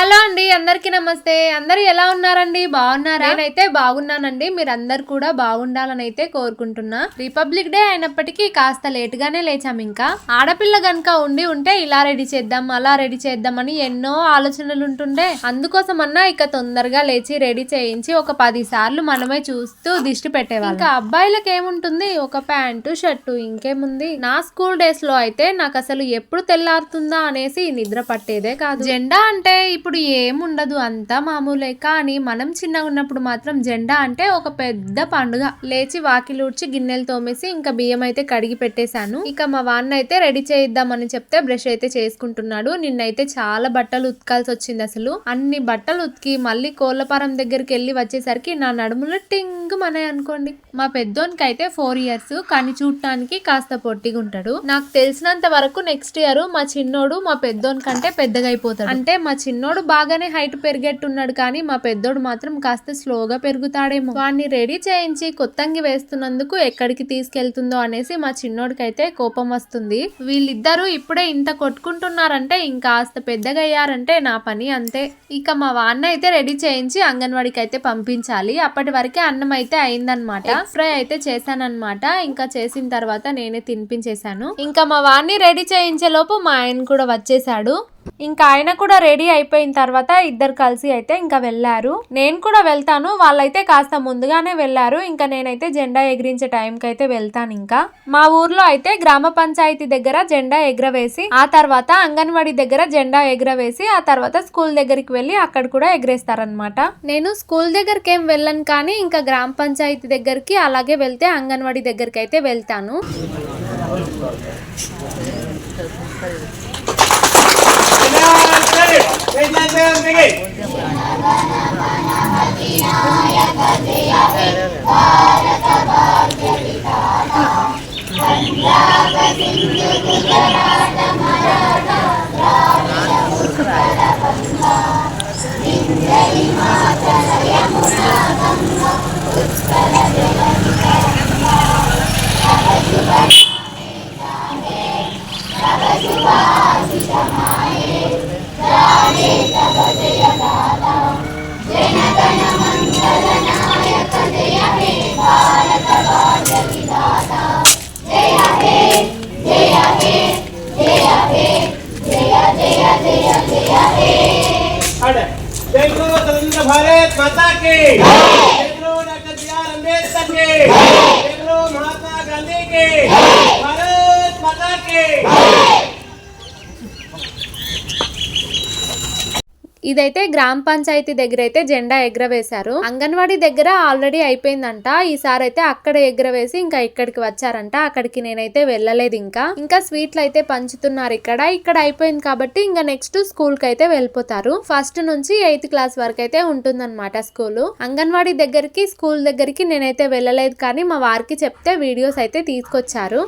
Hello అండి అందరికీ నమస్తే. అందరూ ఎలా ఉన్నారండి? బాగున్నారా? నేనైతే బాగున్నానండి. మీరందరు కూడా బాగుండాలని అయితే కోరుకుంటున్నా. రిపబ్లిక్ డే అయినప్పటికీ కాస్త లేట్ గానే లేచాం ఇంకా. ఆడపిల్ల గనక ఉండి ఉంటే ఇలా రెడీ చేద్దాం అలా రెడీ చేద్దామని ఎన్నో ఆలోచనలు ఉంటుండే. అందుకోసమన్నా ఇక తొందరగా లేచి రెడీ చేయించి ఒక పది సార్లు మనమే చూస్తూ దిష్టి పెట్టేవాళ్ళం. ఇంకా అబ్బాయిలకు ఏముంటుంది? ఒక ప్యాంటు షర్టు ఇంకేముంది? నా స్కూల్ డేస్లో అయితే నాకు అసలు ఎప్పుడు తెల్లారుతుందా అనేసి నిద్ర పట్టేదే కాదు. జెండా అంటే ఇప్పుడు ఇప్పుడు ఏముండదు అంతా మామూలే. కానీ మనం చిన్నగా ఉన్నప్పుడు మాత్రం జెండా అంటే ఒక పెద్ద పండుగ. లేచి వాకిలుడ్చి గిన్నెలు తోమేసి ఇంకా బియ్యం అయితే కడిగి పెట్టేశాను. ఇక మా వాన్న అయితే రెడీ చేయిద్దామని చెప్తే బ్రష్ అయితే చేసుకుంటున్నాడు. నిన్నైతే చాలా బట్టలు ఉతకాల్సి వచ్చింది అసలు. అన్ని బట్టలు ఉతికి మళ్ళీ కోళ్ళపారం దగ్గరికి వెళ్ళి వచ్చేసరికి నా నడుములో టింగ్ మనే అనుకోండి. మా పెద్దోనికి అయితే ఫోర్ ఇయర్స్ కానీ చూడటానికి కాస్త పొట్టిగా ఉంటాడు నాకు తెలిసినంత వరకు నెక్స్ట్ ఇయర్ మా చిన్నోడు మా పెద్దోని కంటే పెద్దగా అయిపోతాడు. అంటే మా చిన్నోడు బాగానే హైట్ పెరిగేట్టున్నాడు కానీ మా పెద్దోడు మాత్రం కాస్త స్లోగా పెరుగుతాడేమో. వాడిని రెడీ చేయించి కొత్తంగి వేస్తున్నందుకు ఎక్కడికి తీసుకెళ్తుందో అనేసి మా చిన్నోడికైతే కోపం వస్తుంది. వీళ్ళిద్దరూ ఇప్పుడే ఇంత కొట్టుకుంటున్నారంటే ఇంకాస్త పెద్దగా అయ్యారంటే నా పని అంతే. ఇక మా వాన్న అయితే రెడీ చేయించి అంగన్వాడికి అయితే పంపించాలి. అప్పటి వరకే అన్నం అయితే అయిందనమాట ఫ్రై అయితే చేశానన్నమాట. ఇంకా చేసిన తర్వాత నేనే తినిపించేశాను. ఇంకా మా వాడిని రెడీ చేయించే లోపు మా ఆయన కూడా వచ్చేసాడు ఇంకా ఆయన కూడా రెడీ అయిపోయిన తర్వాత ఇద్దరు కలిసి అయితే ఇంకా వెళ్ళారు. నేను కూడా వెళ్తాను వాళ్ళైతే కాస్త ముందుగానే వెళ్ళారు. ఇంకా నేనైతే జెండా ఎగిరించే టైంకి అయితే వెళ్తాను ఇంకా. మా ఊర్లో అయితే గ్రామ పంచాయతీ దగ్గర జెండా ఎగరవేసి ఆ తర్వాత అంగన్వాడీ దగ్గర జెండా ఎగరవేసి ఆ తర్వాత స్కూల్ దగ్గరికి వెళ్ళి అక్కడ కూడా ఎగరేస్తారనమాట నేను స్కూల్ దగ్గరికి ఏం వెళ్ళను కానీ ఇంకా గ్రామ పంచాయతీ దగ్గరికి అలాగే వెళ్తే అంగన్వాడీ దగ్గరికి అయితే వెళ్తాను. Bye. ಅನೇಕ ಬಗೆಯ ದಾತ ಜನಗಣ ಮಂಗಲ ನಾಯಕ ಜಯ ಹೇ ಭಾರತ ಭಾಗ್ಯ ವಿಧಾತ ಜಯ ಹೇ ಜಯ ಹೇ ಜಯ ಹೇ ಜಯ ಜಯ ಜಯ ಜಯ ಹೇ जय गुरु स्वतंत्र भारत माता की ఇదైతే గ్రామ పంచాయతీ దగ్గర అయితే జెండా ఎగరవేశారు. అంగన్వాడీ దగ్గర ఆల్రెడీ అయిపోయిందంట. ఈసారి అయితే అక్కడ ఎగరవేసి ఇంకా ఇక్కడికి వచ్చారంట. అక్కడికి నేనైతే వెళ్ళలేదు ఇంకా. ఇంకా స్వీట్లు అయితే పంచుతున్నారు ఇక్కడ. ఇక్కడ అయిపోయింది కాబట్టి ఇంకా నెక్స్ట్ స్కూల్కి అయితే వెళ్ళిపోతారు. ఫస్ట్ నుంచి ఎయిత్ క్లాస్ వరకు అయితే ఉంటుందన్నమాట స్కూల్. అంగన్వాడీ దగ్గరికి స్కూల్ దగ్గరికి నేనైతే వెళ్ళలేదు కానీ మా వారికి చెప్తే వీడియోస్ అయితే తీసుకొచ్చారు.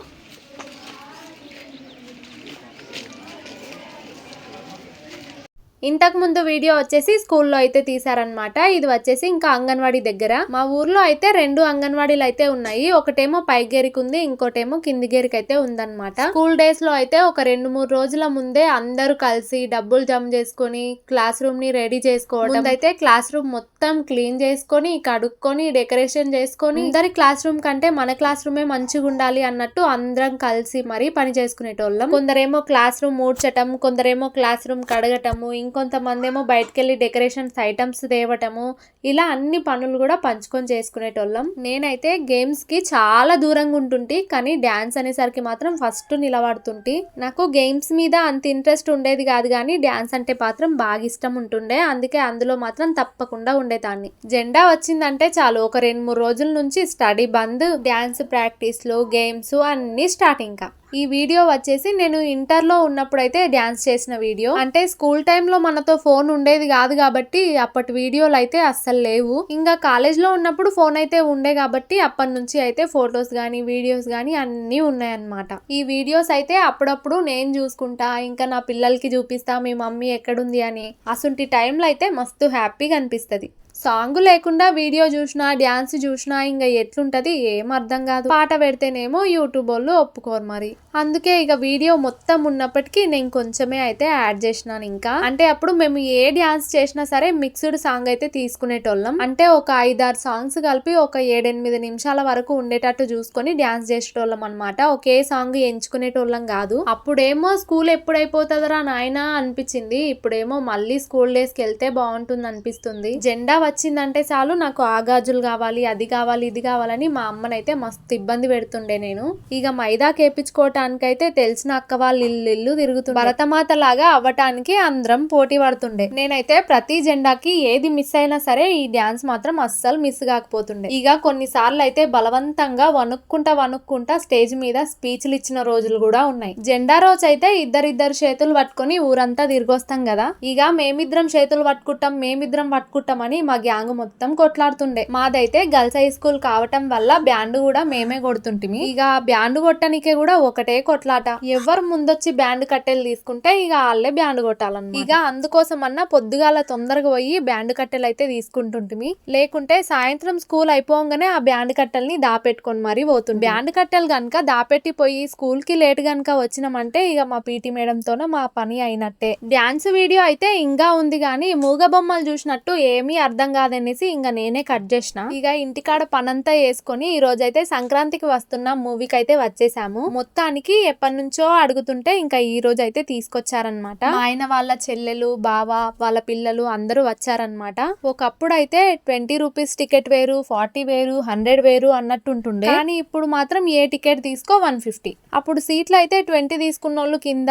ఇంతకు ముందు వీడియో వచ్చేసి స్కూల్లో అయితే తీసారనమాట ఇది వచ్చేసి ఇంకా అంగన్వాడీ దగ్గర. మా ఊర్లో అయితే రెండు అంగన్వాడీలు అయితే ఉన్నాయి. ఒకటేమో పై గేరికి ఉంది ఇంకోటేమో కిందిగేరికి అయితే ఉందన్నమాట. స్కూల్ డేస్లో అయితే ఒక రెండు మూడు రోజుల ముందే అందరూ కలిసి డబ్బులు జమ చేసుకొని క్లాస్ రూమ్ని రెడీ చేసుకోవడం. అయితే క్లాస్ రూమ్ మొత్తం క్లీన్ చేసుకొని కడుక్కొని డెకరేషన్ చేసుకొని అందరి క్లాస్ రూమ్ కంటే మన క్లాస్ రూమే మంచిగా ఉండాలి అన్నట్టు అందరం కలిసి మరీ పని చేసుకునేటోళ్ళం. కొందరేమో క్లాస్ రూమ్ ఊడ్చటం కొందరేమో క్లాస్ రూమ్ కడగటము ఇంకొంతమంది ఏమో బయటకు వెళ్ళి డెకరేషన్స్ ఐటమ్స్ తేవటము ఇలా అన్ని పనులు కూడా పంచుకొని చేసుకునేటోళ్ళం. నేనైతే గేమ్స్కి చాలా దూరంగా ఉంటుంటి కానీ డ్యాన్స్ అనేసరికి మాత్రం ఫస్ట్ నిలబడుతుంటి. నాకు గేమ్స్ మీద అంత ఇంట్రెస్ట్ ఉండేది కాదు కానీ డ్యాన్స్ అంటే మాత్రం బాగా ఇష్టం ఉంటుండే. అందుకే అందులో మాత్రం తప్పకుండా ఉండేదాన్ని. జెండా వచ్చిందంటే చాలు. ఒక రెండు మూడు రోజుల నుంచి స్టడీ బంద్ డ్యాన్స్ ప్రాక్టీస్లు గేమ్స్ అన్నీ స్టార్ట్ ఇంకా. ఈ వీడియో వచ్చేసి నేను ఇంటర్లో ఉన్నప్పుడు అయితే డ్యాన్స్ చేసిన వీడియో. అంటే స్కూల్ టైంలో మనతో ఫోన్ ఉండేది కాదు కాబట్టి అప్పటి వీడియోలు అయితే అస్సలు లేవు. ఇంకా కాలేజ్లో ఉన్నప్పుడు ఫోన్ అయితే ఉండే కాబట్టి అప్పటి నుంచి అయితే ఫొటోస్ కానీ వీడియోస్ కానీ అన్నీ ఉన్నాయన్నమాట. ఈ వీడియోస్ అయితే అప్పుడప్పుడు నేను చూసుకుంటా ఇంకా నా పిల్లలకి చూపిస్తా మీ మమ్మీ ఎక్కడుంది అని. అసలు టైంలో అయితే మస్తు హ్యాపీగా అనిపిస్తుంది. సాంగ్ లేకుండా వీడియో చూసినా డ్యాన్స్ చూసినా ఇంకా ఎట్లుంటది ఏం అర్థం కాదు. పాట పెడితేనేమో యూట్యూబ్ వాళ్ళు ఒప్పుకోరు మరి. అందుకే ఇక వీడియో మొత్తం ఉన్నప్పటికీ నేను కొంచెమే అయితే యాడ్ చేసినాను ఇంకా. అంటే అప్పుడు మేము ఏ డ్యాన్స్ చేసినా సరే మిక్స్డ్ సాంగ్ అయితే తీసుకునేటోళ్ళం. అంటే ఒక ఐదారు సాంగ్స్ కలిపి ఒక ఏడెనిమిది నిమిషాల వరకు ఉండేటట్టు చూసుకొని డ్యాన్స్ చేసేటోళ్ళం అనమాట ఒకే సాంగ్ ఎంచుకునేటోళ్ళం కాదు. అప్పుడేమో స్కూల్ ఎప్పుడైపోతుందరా నాయనా అనిపించింది. ఇప్పుడేమో మళ్ళీ స్కూల్ డేస్కి వెళ్తే బాగుంటుంది అనిపిస్తుంది జెండా వచ్చిందంటే చాలు నాకు ఆ గాజులు కావాలి అది కావాలి ఇది కావాలని మా అమ్మనైతే మస్తు ఇబ్బంది పెడుతుండే నేను. ఇక మైదా కేపించుకోవటానికైతే తెలిసిన అక్క వాళ్ళు ఇల్లు ఇల్లు తిరుగుతుంది భరతమాత లాగా అవ్వటానికి అందరం పోటీ పడుతుండే. నేనైతే ప్రతి జెండాకి ఏది మిస్ అయినా సరే ఈ డ్యాన్స్ మాత్రం అస్సలు మిస్ కాకపోతుండే. ఇక కొన్నిసార్లు అయితే బలవంతంగా వణుక్కుంటా వణుక్కుంటా స్టేజ్ మీద స్పీచ్లు ఇచ్చిన రోజులు కూడా ఉన్నాయి. జెండా రోజు అయితే ఇద్దరిద్దరు చేతులు పట్టుకొని ఊరంతా తిరిగొస్తాం కదా. ఇక మేమిద్దరం చేతులు పట్టుకుంటాం మేమిద్దరం పట్టుకుంటామని మా గ్యాంగ్ మొత్తం కొట్లాడుతుండే. మాదైతే గర్ల్స్ హై స్కూల్ కావటం వల్ల బ్యాండ్ కూడా మేమే కొడుతుంటిమి. ఇక బ్యాండ్ కొట్టనికే కూడా ఒకటే కొట్లాట. ఎవరు ముందొచ్చి బ్యాండ్ కట్టెలు తీసుకుంటే ఇక వాళ్ళే బ్యాండ్ కొట్టాలన్నమాట. ఇక అందుకోసం అన్న పొద్దుగాల తొందరగా పోయి బ్యాండ్ కట్టెలు అయితే తీసుకుంటుంటిమి. లేకుంటే సాయంత్రం స్కూల్ అయిపోగానే ఆ బ్యాండ్ కట్టెల్ని దాపెట్టుకొని మరీ పోతుంది. బ్యాండ్ కట్టెలు గనక దాపెట్టి పోయి స్కూల్కి లేట్ గనక వచ్చినామంటే ఇక మా పీటీ మేడంతోనే మా పని అయినట్టే. డ్యాన్స్ వీడియో అయితే ఇంకా ఉంది కానీ మూగ బొమ్మలు చూసినట్టు ఏమీ అర్థం కాదనేసి ఇంకా నేనే కట్ చేసిన. ఇక ఇంటికాడ పనంతా వేసుకొని ఈ రోజు అయితే సంక్రాంతికి వస్తున్న మూవీకి అయితే వచ్చేసాము. మొత్తానికి ఎప్పటి నుంచో అడుగుతుంటే ఇంకా ఈ రోజు అయితే తీసుకొచ్చారనమాట ఆయన వాళ్ళ చెల్లెలు బావ వాళ్ళ పిల్లలు అందరూ వచ్చారనమాట ఒకప్పుడు అయితే ట్వంటీ రూపీస్ టికెట్ వేరు ఫార్టీ వేరు హండ్రెడ్ వేరు అన్నట్టు ఉంటుండే కానీ ఇప్పుడు మాత్రం ఏ టికెట్ తీసుకో వన్ ఫిఫ్టీ. అప్పుడు సీట్లు అయితే ట్వంటీ తీసుకున్న వాళ్ళు కింద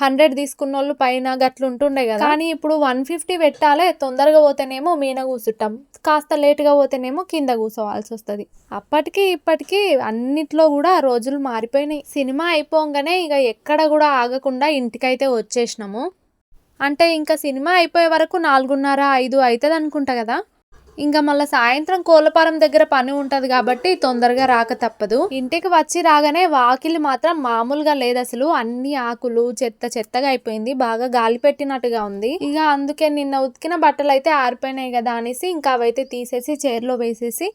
హండ్రెడ్ తీసుకున్న వాళ్ళు పైన గట్లు ఉంటుండే కదా. కానీ ఇప్పుడు వన్ ఫిఫ్టీ పెట్టాలే తొందరగా పోతేనేమో మీన కూసుంటాం. కాస్త లేటుగా పోతేనేమో కింద కూర్చోవాల్సి వస్తుంది అప్పటికి ఇప్పటికీ అన్నిట్లో కూడా రోజులు మారిపోయినాయి. సినిమా అయిపోగానే ఇక ఎక్కడ కూడా ఆగకుండా ఇంటికైతే వచ్చేసినాము. అంటే ఇంకా సినిమా అయిపోయే వరకు నాలుగున్నర ఐదు అవుతుంది అనుకుంటా కదా. ఇంకా మళ్ళీ సాయంత్రం కోళ్ళపారం దగ్గర పని ఉంటది కాబట్టి తొందరగా రాక తప్పదు. ఇంటికి వచ్చి రాగానే వాకిలి మాత్రం మామూలుగా లేదు అసలు. అన్ని ఆకులు చెత్త చెత్తగా అయిపోయింది. బాగా గాలి పెట్టినట్టుగా ఉంది. ఇక అందుకే నిన్న ఉతికిన బట్టలు అయితే ఆరిపోయినాయి కదా అనేసి ఇంకా అవైతే తీసేసి చైర్లో వేసేసి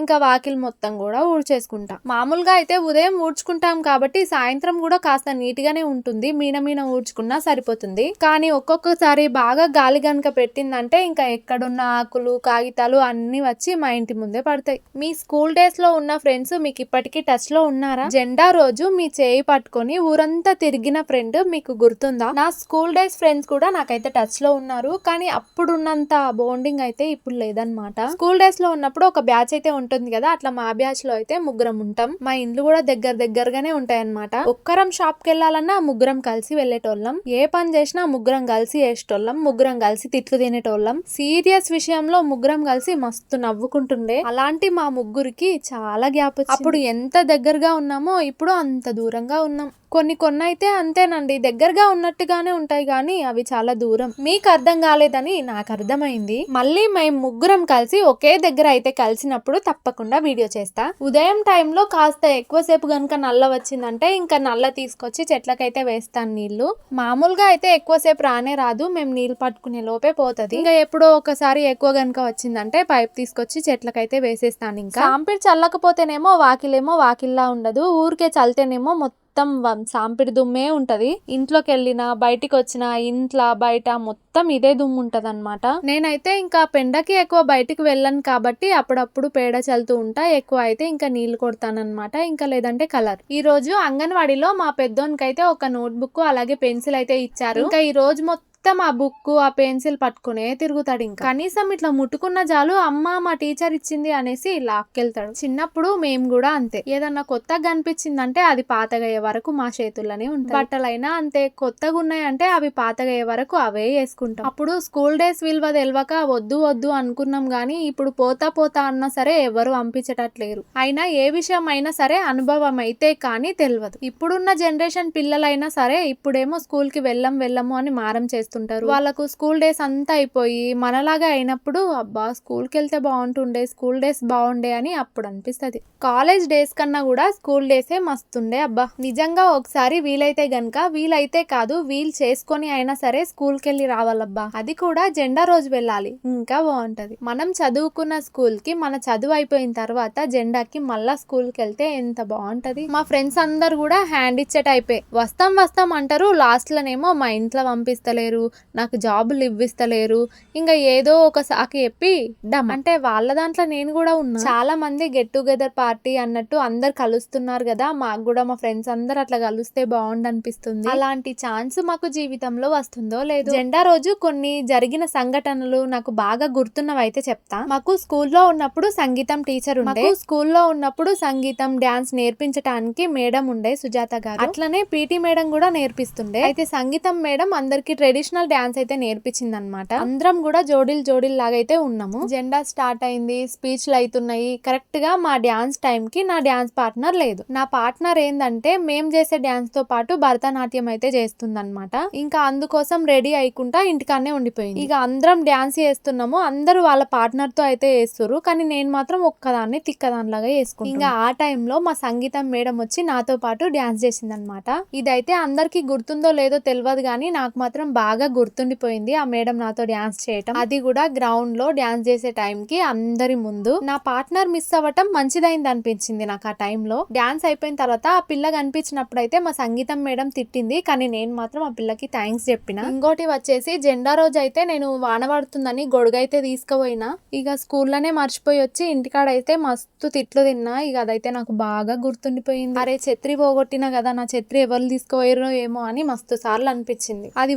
ఇంకా వాకిలి మొత్తం కూడా ఊడ్చేసుకుంటా. మామూలుగా అయితే ఉదయం ఊడ్చుకుంటాం కాబట్టి సాయంత్రం కూడా కాస్త నీట్ గానే ఉంటుంది. మీన మీన ఊడ్చుకున్నా సరిపోతుంది. కానీ ఒక్కొక్కసారి బాగా గాలి గనుక పెట్టిందంటే ఇంకా ఎక్కడున్న ఆకులు కాగితాలు అన్ని వచ్చి మా ఇంటి ముందే పడతాయి. మీ స్కూల్ డేస్లో ఉన్న ఫ్రెండ్స్ మీకు ఇప్పటికీ టచ్లో ఉన్నారా? జెండా రోజు మీ చేయి పట్టుకొని ఊరంతా తిరిగిన ఫ్రెండ్ మీకు గుర్తుందా? నా స్కూల్ డేస్ ఫ్రెండ్స్ కూడా నాకైతే టచ్లో ఉన్నారు. కానీ అప్పుడున్నంత బాండింగ్ అయితే ఇప్పుడు లేదనమాట స్కూల్ డేస్లో ఉన్నప్పుడు ఒక బ్యాచ్ అయితే ఉంటుంది కదా అట్లా మా బ్యాచ్లో అయితే ముగ్గురం ఉంటాం. మా ఇండ్లు కూడా దగ్గర దగ్గరగానే ఉంటాయన్నమాట. ఒక్కరం షాప్కి వెళ్ళాలన్నా ముగ్గురం కలిసి వెళ్ళేటోళ్ళం. ఏ పని చేసినా ముగ్గురం కలిసి వేసేటోళ్ళం. ముగ్గురం కలిసి తిట్లు తినేటోళ్ళం. సీరియస్ విషయంలో ముగ్గురం కలిసి మస్తు నవ్వుకుంటుండే. అలాంటి మా ముగ్గురికి చాలా గ్యాప్ అప్పుడు ఎంత దగ్గరగా ఉన్నామో ఇప్పుడు అంత దూరంగా ఉన్నాం. కొన్ని కొన్ని అయితే అంతేనండి. దగ్గరగా ఉన్నట్టుగానే ఉంటాయి కానీ అవి చాలా దూరం. మీకు అర్థం కాలేదని నాకు అర్థమైంది. మళ్ళీ మేము ముగ్గురం కలిసి ఒకే దగ్గర అయితే కలిసినప్పుడు తప్పకుండా వీడియో చేస్తా. ఉదయం టైంలో కాస్త ఎక్కువసేపు గనుక నల్ల వచ్చిందంటే ఇంకా నల్ల తీసుకొచ్చి చెట్లకైతే వేస్తాను నీళ్ళు మామూలుగా అయితే ఎక్కువసేపు రానే రాదు. మేము నీళ్ళు పట్టుకునే లోపే పోతుంది. ఇంకా ఎప్పుడో ఒకసారి ఎక్కువ గనుక వచ్చిందంటే పైప్ తీసుకొచ్చి చెట్లకైతే వేసేస్తాను ఇంకా. సాంపిడి చల్లకపోతేనేమో వాకిలేమో వాకిల్లా ఉండదు. ఊరికే చల్లితేనేమో మొత్తం మొత్తం సాంపిడి దుమ్మే ఉంటది. ఇంట్లోకి వెళ్ళినా బయటికి వచ్చిన ఇంట్లో బయట మొత్తం ఇదే దుమ్ము ఉంటది అనమాట నేనైతే ఇంకా పెండకి ఎక్కువ బయటికి వెళ్ళను కాబట్టి అప్పుడప్పుడు పేడ చల్లుతూ ఉంటా. ఎక్కువ అయితే ఇంకా నీళ్ళు కొడతానన్నమాట. ఇంకా లేదంటే కలర్. ఈ రోజు అంగన్వాడీలో మా పెద్దోనికైతే ఒక నోట్బుక్ అలాగే పెన్సిల్ అయితే ఇచ్చారు. ఇంకా ఈ రోజు మొత్తం మొత్తం ఆ బుక్ ఆ పెన్సిల్ పట్టుకునే తిరుగుతాడు ఇంకా. కనీసం ఇట్లా ముట్టుకున్న జాలు అమ్మ మా టీచర్ ఇచ్చింది అనేసి లాక్కెళ్తాడు. చిన్నప్పుడు మేము కూడా అంతే. ఏదన్నా కొత్తగా కనిపించిందంటే అది పాతగయ్యే వరకు మా చేతుల్లోనే ఉంటాయి బట్టలైనా అంతే కొత్తగా ఉన్నాయంటే అవి పాతగయ్యే వరకు అవే వేసుకుంటాం. అప్పుడు స్కూల్ డేస్ విలువ తెలియక వద్దు వద్దు అనుకున్నాం గానీ ఇప్పుడు పోతా పోతా అన్నా సరే ఎవరు పంపించటట్లేరు అయినా ఏ విషయం అయినా సరే అనుభవం అయితే కానీ తెలియదు ఇప్పుడున్న జనరేషన్ పిల్లలైనా సరే ఇప్పుడేమో స్కూల్కి వెళ్ళం వెళ్ళము అని మారం చేస్తున్నారు. వస్తుంటారు వాళ్ళకు స్కూల్ డేస్ అంతా అయిపోయి మనలాగా అయినప్పుడు అబ్బా స్కూల్కి వెళ్తే బాగుంటుండే స్కూల్ డేస్ బాగుండే అని అప్పుడు అనిపిస్తది. కాలేజ్ డేస్ కన్నా కూడా స్కూల్ డేసే మస్తుండే. అబ్బా నిజంగా ఒకసారి వీలైతే గనక వీలైతే కాదు వీల్ చేసుకొని అయినా సరే స్కూల్కి వెళ్ళి రావాలబ్బా. అది కూడా జెండా రోజు వెళ్ళాలి. ఇంకా బాగుంటది. మనం చదువుకున్న స్కూల్కి మన చదువు అయిపోయిన తర్వాత జెండాకి మళ్ళా స్కూల్కి వెళ్తే ఎంత బాగుంటది. మా ఫ్రెండ్స్ అందరు కూడా హ్యాండ్ ఇచ్చే టైపే. వస్తాం వస్తాం అంటారు. లాస్ట్ లోనేమో మా ఇంట్లో పంపిస్తలేరు. నాకు జాబులు ఇవ్విస్తలేరు. ఇంకా ఏదో ఒక సాకి చెప్పి డమ్. అంటే వాళ్ళ దాంట్లో నేను కూడా ఉన్నా. చాలా మంది గెట్ టుగెదర్ పార్టీ అన్నట్టు అందరు కలుస్తున్నారు కదా. మాకు కూడా మా ఫ్రెండ్స్ అందరు అట్లా కలిస్తే బాగుండు అనిపిస్తుంది. అలాంటి ఛాన్స్ మాకు జీవితంలో వస్తుందో లేదు. జెండా రోజు కొన్ని జరిగిన సంఘటనలు నాకు బాగా గుర్తున్నవి అయితే చెప్తా. మాకు స్కూల్లో ఉన్నప్పుడు సంగీతం టీచర్ ఉండే. స్కూల్లో ఉన్నప్పుడు సంగీతం డాన్స్ నేర్పించడానికి మేడం ఉండే సుజాత గారు. అట్లనే పీటీ మేడం కూడా నేర్పిస్తుండే. అయితే సంగీతం మేడం అందరికి ట్రెడిషనల్ డ్యాన్స్ అయితే నేర్పించింది అనమాట అందరం కూడా జోడీలు జోడీలు లాగైతే అయితే ఉన్నాము. జెండా స్టార్ట్ అయింది స్పీచ్లు అవుతున్నాయి కరెక్ట్గా మా డ్యాన్స్ టైం కి నా డ్యాన్స్ పార్ట్నర్ లేదు. నా పార్ట్నర్ ఏంటంటే మేము చేసే డ్యాన్స్తో పాటు భరతనాట్యం అయితే చేస్తుంది అనమాట ఇంకా అందుకోసం రెడీ అయ్యకుండా ఇంటికానే ఉండిపోయింది. ఇక అందరం డ్యాన్స్ చేస్తున్నాము. అందరూ వాళ్ళ పార్ట్నర్తో అయితే వేస్తున్నారు కానీ నేను మాత్రం ఒక్కదాన్ని తిక్కదానిలాగా వేసుకుంటాను ఇంకా ఆ టైంలో మా సంగీతం మేడం వచ్చి నాతో పాటు డ్యాన్స్ చేసింది అనమాట ఇదైతే అందరికి గుర్తుందో లేదో తెలియదు కానీ నాకు మాత్రం బాగా బాగా గుర్తుండిపోయింది ఆ మేడం నాతో డ్యాన్స్ చేయటం. అది కూడా గ్రౌండ్లో డ్యాన్స్ చేసే టైం కి అందరి ముందు. నా పార్ట్నర్ మిస్ అవ్వటం మంచిదైంది అనిపించింది నాకు ఆ టైంలో డ్యాన్స్ అయిపోయిన తర్వాత ఆ పిల్ల కనిపించినప్పుడు అయితే మా సంగీతం మేడం తిట్టింది కానీ నేను మాత్రం ఆ పిల్లకి థ్యాంక్స్ చెప్పిన. ఇంకోటి వచ్చేసి జెండా రోజు అయితే నేను వాన పడుతుందని గొడుగైతే తీసుకుపోయినా. ఇక స్కూల్లోనే మర్చిపోయి వచ్చి ఇంటికాడ అయితే మస్తు తిట్లు తిన్నా. ఇక అదైతే నాకు బాగా గుర్తుండిపోయింది. అరే ఛత్రి పోగొట్టినా కదా నా ఛత్రి ఎవరు తీసుకుపోయారో ఏమో అని మస్తు సార్లు అనిపించింది. అది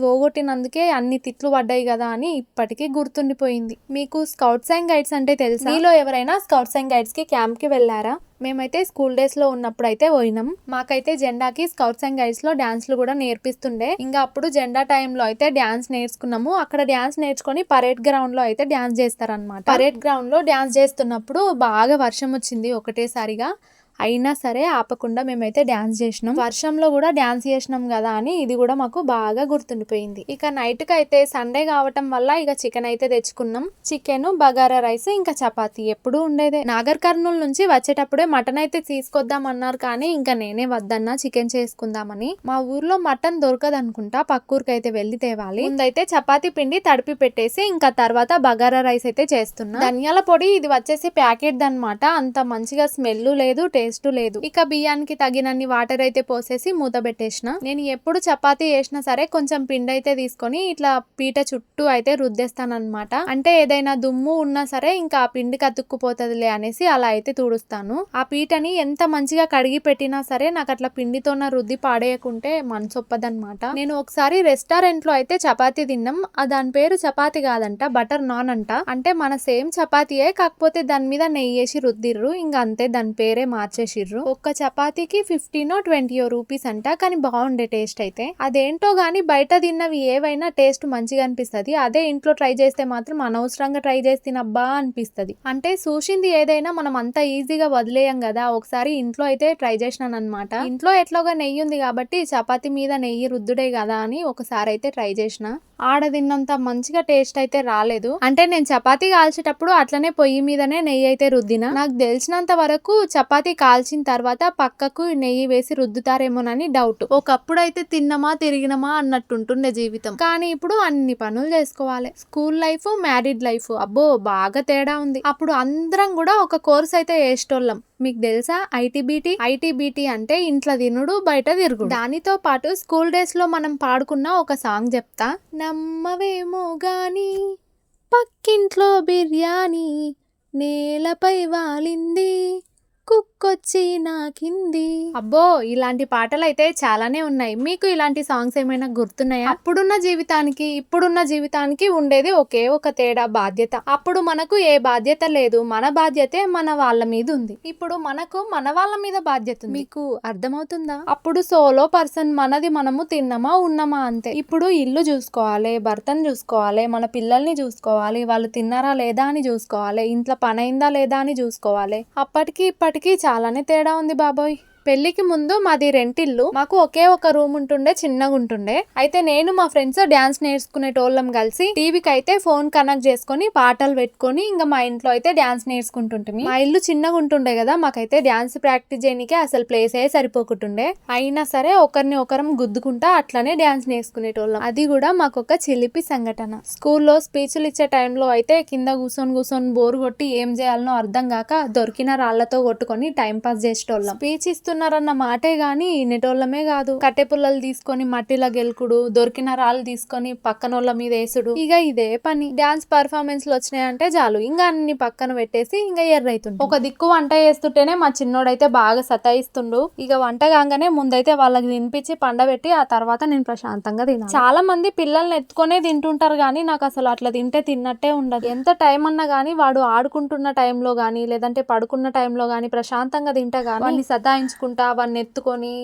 అందుకే అన్ని తిట్లు పడ్డాయి కదా అని ఇప్పటికీ గుర్తుండిపోయింది. మీకు స్కౌట్స్ అండ్ గైడ్స్ అంటే తెలుసా? మీలో ఎవరైనా స్కౌట్స్ అండ్ గైడ్స్కి క్యాంప్కి వెళ్ళారా? మేమైతే స్కూల్ డేస్లో ఉన్నప్పుడు అయితే పోయినాం. మాకైతే జెండాకి స్కౌట్స్ అండ్ గైడ్స్లో డాన్స్లు కూడా నేర్పిస్తుండే. ఇంకా అప్పుడు జెండా టైంలో అయితే డాన్స్ నేర్చుకున్నాము. అక్కడ డాన్స్ నేర్చుకొని పరేడ్ గ్రౌండ్లో అయితే డాన్స్ చేస్తారనమాట పరేడ్ గ్రౌండ్లో డాన్స్ చేస్తున్నప్పుడు బాగా వర్షం వచ్చింది ఒకటేసారిగా. అయినా సరే ఆపకుండా మేమైతే డ్యాన్స్ చేసినాం. వర్షంలో కూడా డ్యాన్స్ చేసినాం కదా అని ఇది కూడా మాకు బాగా గుర్తుండిపోయింది. ఇక నైట్కి అయితే సండే కావటం వల్ల ఇక చికెన్ అయితే తెచ్చుకున్నాం. చికెన్ బగారా రైస్ ఇంకా చపాతి ఎప్పుడు ఉండేదే. నాగర్ కర్నూలు నుంచి వచ్చేటప్పుడే మటన్ అయితే తీసుకొద్దాం అన్నారు కానీ ఇంకా నేనే వద్దన్నా చికెన్ చేసుకుందామని. మా ఊర్లో మటన్ దొరకదు అనుకుంటా పక్కూరికి అయితే వెళ్ళి తేవాలి. ముందైతే చపాతీ పిండి తడిపి పెట్టేసి ఇంకా తర్వాత బగారా రైస్ అయితే చేస్తున్నా. ధనియాల పొడి ఇది వచ్చేసి ప్యాకెట్ అన్నమాట అంత మంచిగా స్మెల్ లేదు టేస్ట్ లేదు. ఇక బియ్యానికి తగినన్ని వాటర్ అయితే పోసేసి మూత పెట్టేసిన. నేను ఎప్పుడు చపాతీ చేసినా సరే కొంచెం పిండి అయితే తీసుకొని ఇట్లా పీట చుట్టూ అయితే రుద్దేస్తానన్నమాట. అంటే ఏదైనా దుమ్ము ఉన్నా సరే ఇంకా ఆ పిండికి అతుక్కుపోతుందిలే అనేసి అలా అయితే తుడుస్తాను. ఆ పీటని ఎంత మంచిగా కడిగి పెట్టినా సరే నాకు అట్లా పిండితోన రుద్ది పాడేయకుంటే మనసొప్పదనమాట నేను ఒకసారి రెస్టారెంట్లో అయితే చపాతీ తిన్నాం. ఆ దాని పేరు చపాతీ కాదంట బటర్ నాన్ అంట. అంటే మన సేమ్ చపాతీయే కాకపోతే దాని మీద నెయ్యి వేసి రుద్దిర్రు. ఇంకా అంతే దాని పేరే మార్చి మార్చేసిర్రు ఒక్క చపాతీకి ఫిఫ్టీనో ట్వంటీయో రూపీస్ అంట. కానీ బాగుండే టేస్ట్ అయితే. అదేంటో గానీ బయట తిన్నవి ఏవైనా టేస్ట్ మంచిగా అనిపిస్తుంది. అదే ఇంట్లో ట్రై చేస్తే మాత్రం అనవసరంగా ట్రై చేసి తినబ్బా అనిపిస్తుంది. అంటే చూసింది ఏదైనా మనం అంత ఈజీగా వదిలేయం కదా. ఒకసారి ఇంట్లో అయితే ట్రై చేసినాను అనమాట ఇంట్లో ఎట్లాగా నెయ్యి ఉంది కాబట్టి చపాతీ మీద నెయ్యి రుద్దుడే కదా అని ఒకసారి అయితే ట్రై చేసిన. ఆడ తిన్నంత మంచిగా టేస్ట్ అయితే రాలేదు. అంటే నేను చపాతీ కాల్చేటప్పుడు అట్లనే పొయ్యి మీదనే నెయ్యి అయితే రుద్దిన. నాకు తెలిసినంత వరకు చపాతీ కాల్చిన తర్వాత పక్కకు నెయ్యి వేసి రుద్దుతారేమోనని డౌట్ ఒకప్పుడు అయితే తిన్నమా తిరిగినమా అన్నట్టుంటుండే జీవితం. కానీ ఇప్పుడు అన్ని పనులు చేసుకోవాలి. స్కూల్ లైఫ్ మ్యారీడ్ లైఫ్ అబ్బో బాగా తేడా ఉంది. అప్పుడు అందరం కూడా ఒక కోర్స్ అయితే వేసేటోళ్ళం. మీకు తెలుసా? ఐటీబీటీ ఐటీబీటీ అంటే ఇంట్లో తినుడు బయట తిరుగుడు. దానితో పాటు స్కూల్ డేస్లో మనం పాడుకున్న ఒక సాంగ్ చెప్తా. నమ్మవేమో గాని పక్కింట్లో బిర్యానీ నేలపై వాలింది. కుక్కొచ్చి నాకింది అబ్బో ఇలాంటి పాటలు అయితే చాలానే ఉన్నాయి. మీకు ఇలాంటి సాంగ్స్ ఏమైనా గుర్తున్నాయా? అప్పుడున్న జీవితానికి ఇప్పుడున్న జీవితానికి ఉండేది ఒకే ఒక తేడా బాధ్యత. అప్పుడు మనకు ఏ బాధ్యత లేదు. మన బాధ్యతే మన వాళ్ళ మీద ఉంది. ఇప్పుడు మనకు మన వాళ్ళ మీద బాధ్యత మీకు అర్థమవుతుందా? అప్పుడు సోలో పర్సన్ మనది మనము తిన్నామా ఉన్నామా అంతే. ఇప్పుడు ఇల్లు చూసుకోవాలి భర్తను చూసుకోవాలి మన పిల్లల్ని చూసుకోవాలి వాళ్ళు తిన్నారా లేదా అని చూసుకోవాలి ఇంట్లో పని అయిందా లేదా అని చూసుకోవాలి. అప్పటికి ఇప్పటికి చాలానే తేడా ఉంది బాబోయ్. పెళ్ళికి ముందు మాది రెంటిల్లు. మాకు ఒకే ఒక రూమ్ ఉంటుండే చిన్నగా ఉంటుండే. అయితే నేను మా ఫ్రెండ్స్ డాన్స్ నేర్చుకునేటోళ్ళం కలిసి టీవీకి అయితే ఫోన్ కనెక్ట్ చేసుకొని పాటలు పెట్టుకొని ఇంకా మా ఇంట్లో అయితే డాన్స్ నేర్చుకుంటుంటుంది మా ఇల్లు చిన్నగా ఉంటుండే కదా మాకైతే డాన్స్ ప్రాక్టీస్ చేయనికే అసలు ప్లేసే సరిపోకుంటుండే. అయినా సరే ఒకరిని ఒకరం గుద్దుకుంటా అట్లనే డాన్స్ నేర్చుకునేటోళ్ళం. అది కూడా మాకు ఒక చిలిపి సంఘటన. స్కూల్లో స్పీచ్లు ఇచ్చే టైంలో అయితే కింద కూర్చొని కూర్చొని బోర్ కొట్టి ఏం చేయాలనో అర్థం కాక దొరికిన రాళ్ళతో కొట్టుకొని టైం పాస్ చేసేటోళ్ళం. స్పీచ్ చేస్తున్నారన్న మాటే గాని నెటోళ్ళమే కాదు. కట్టె పుల్లలు తీసుకొని మట్టిలో గెలుకుడు దొరికిన రాళ్ళు తీసుకొని పక్కనోళ్ళ మీద వేసుడు. ఇక ఇదే పని. డాన్స్ పర్ఫార్మెన్స్లు వచ్చినాయంటే చాలు. ఇంకా అన్ని పక్కన పెట్టేసి ఇంకా ఎర్రైతుండు ఒక దిక్కు వంట చేస్తుంటేనే మా చిన్నోడైతే బాగా సతాయిస్తుండు. ఇక వంట కాగానే ముందైతే వాళ్ళకి తినిపించి పండబెట్టి ఆ తర్వాత నేను ప్రశాంతంగా తిన్నాను చాలా మంది పిల్లల్ని ఎత్తుకొనే తింటుంటారు కానీ నాకు అసలు అట్లా తింటే తిన్నట్టే ఉండదు. ఎంత టైం అన్నా కానీ వాడు ఆడుకుంటున్న టైంలో కానీ లేదంటే పడుకున్న టైంలో కానీ ప్రశాంతంగా తింటా కానీ వాడిని సతాయించుకుంటా వాడిని ఎత్తుకొని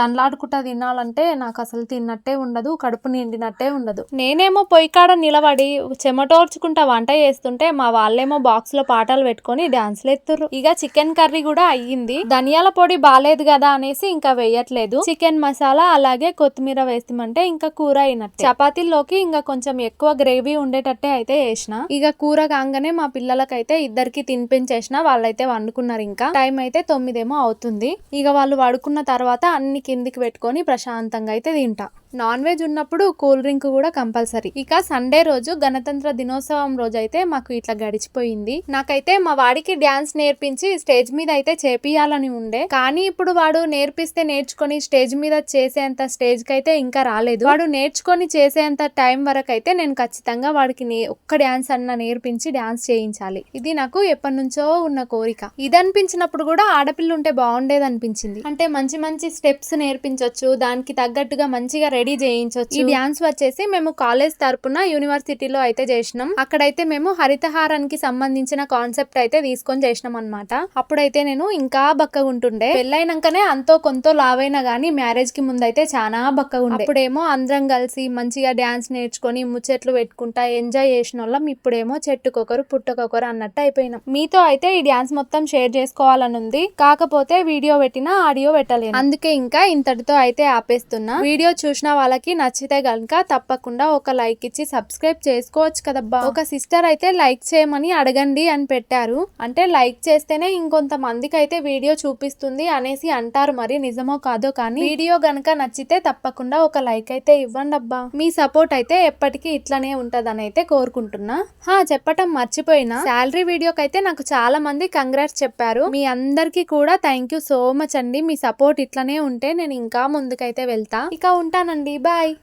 తనలాడుకుంటా తినాలంటే నాకు అసలు తిన్నట్టే ఉండదు కడుపు నిండినట్టే ఉండదు. నేనేమో పొయ్యి కాడ నిలబడి చెమటోర్చుకుంటా వంట చేస్తుంటే మా వాళ్ళేమో బాక్స్లో పాటలు పెట్టుకొని డాన్స్లు ఎత్తుర్రు. ఇక చికెన్ కర్రీ కూడా అయ్యింది. ధనియాల పొడి బాగాలేదు కదా అనేసి ఇంకా వేయట్లేదు. చికెన్ మసాలా అలాగే కొత్తిమీర వేస్తామంటే ఇంకా కూర అయినట్టు. చపాతీల్లోకి ఇంకా కొంచెం ఎక్కువ గ్రేవీ ఉండేటట్టే అయితే వేసిన ఇక కూర కాగానే మా పిల్లలకైతే ఇద్దరికి తినిపించేసిన. వాళ్ళైతే వండుకున్నారు ఇంకా. టైం అయితే తొమ్మిదేమో అవుతుంది. ఇక వాళ్ళు వడుకున్న తర్వాత అన్ని కిందికి పెట్టుకొని ప్రశాంతంగా అయితే తింటా. నాన్ వెజ్ ఉన్నప్పుడు కూల్ డ్రింక్ కూడా కంపల్సరీ. ఇక సండే రోజు గణతంత్ర దినోత్సవం రోజు అయితే మాకు ఇట్లా గడిచిపోయింది. నాకైతే మా వాడికి డ్యాన్స్ నేర్పించి స్టేజ్ మీద అయితే చేపియాలని ఉండే. కానీ ఇప్పుడు వాడు నేర్పిస్తే నేర్చుకొని స్టేజ్ మీద చేసేంత స్టేజ్కి అయితే ఇంకా రాలేదు. వాడు నేర్చుకొని చేసేంత టైం వరకు అయితే నేను ఖచ్చితంగా వాడికి నే- ఒక్క డ్యాన్స్ అన్న నేర్పించి డ్యాన్స్ చేయించాలి. ఇది నాకు ఎప్పటి నుంచో ఉన్న కోరిక. ఇది అనిపించినప్పుడు కూడా ఆడపిల్ల ఉంటే బాగుండేది అనిపించింది అంటే మంచి మంచి స్టెప్స్ నేర్పించొచ్చు. దానికి తగ్గట్టుగా మంచిగా రెడీ చేయించవచ్చు ఈ డ్యాన్స్ వచ్చేసి మేము కాలేజ్ తరపున యూనివర్సిటీలో అయితే చేసినాం. అక్కడైతే మేము హరితహారానికి సంబంధించిన కాన్సెప్ట్ అయితే తీసుకొని చేసినాం అనమాట అప్పుడైతే నేను ఇంకా బక్కగా ఉంటుండే పెళ్ళైనాకనే అంతో కొంత లావైనా గానీ మ్యారేజ్కి ముందైతే చాలా బక్కగా ఉండే ఇప్పుడేమో అందరం కలిసి మంచిగా డ్యాన్స్ నేర్చుకొని ముచ్చట్లు పెట్టుకుంటా ఎంజాయ్ చేసిన వాళ్ళం ఇప్పుడేమో చెట్టుకొకరు పుట్టకొకరు అన్నట్టు అయిపోయినాం. మీతో అయితే ఈ డ్యాన్స్ మొత్తం షేర్ చేసుకోవాలని ఉంది కాకపోతే వీడియో పెట్టినా ఆడియో పెట్టలేదు అందుకే ఇంకా ఇంతటితో అయితే ఆపేస్తున్నా. వీడియో చూసిన వాళ్ళకి నచ్చితే గనుక తప్పకుండా ఒక లైక్ ఇచ్చి సబ్స్క్రైబ్ చేసుకోవచ్చు కదబ్బా. ఒక సిస్టర్ అయితే లైక్ చేయమని అడగండి అని పెట్టారు. అంటే లైక్ చేస్తేనే ఇంకొంత మందికి అయితే వీడియో చూపిస్తుంది అనేసి అంటారు మరి నిజమో కాదో కానీ వీడియో గనక నచ్చితే తప్పకుండా ఒక లైక్ అయితే ఇవ్వండి అబ్బా మీ సపోర్ట్ అయితే ఎప్పటికీ ఇట్లానే ఉంటదని అయితే కోరుకుంటున్నా. హా చెప్పటం మర్చిపోయినా. శాలరీ వీడియోకి అయితే నాకు చాలా మంది కంగ్రాట్స్ చెప్పారు. మీ అందరికీ కూడా థ్యాంక్ యూ సో మచ్ అండి. మీ సపోర్ట్ ఇట్లానే ఉంటే నేను ఇంకా ముందుకైతే వెళ్తా. ఇక ఉంటానండి. ആൻഡി ബൈ.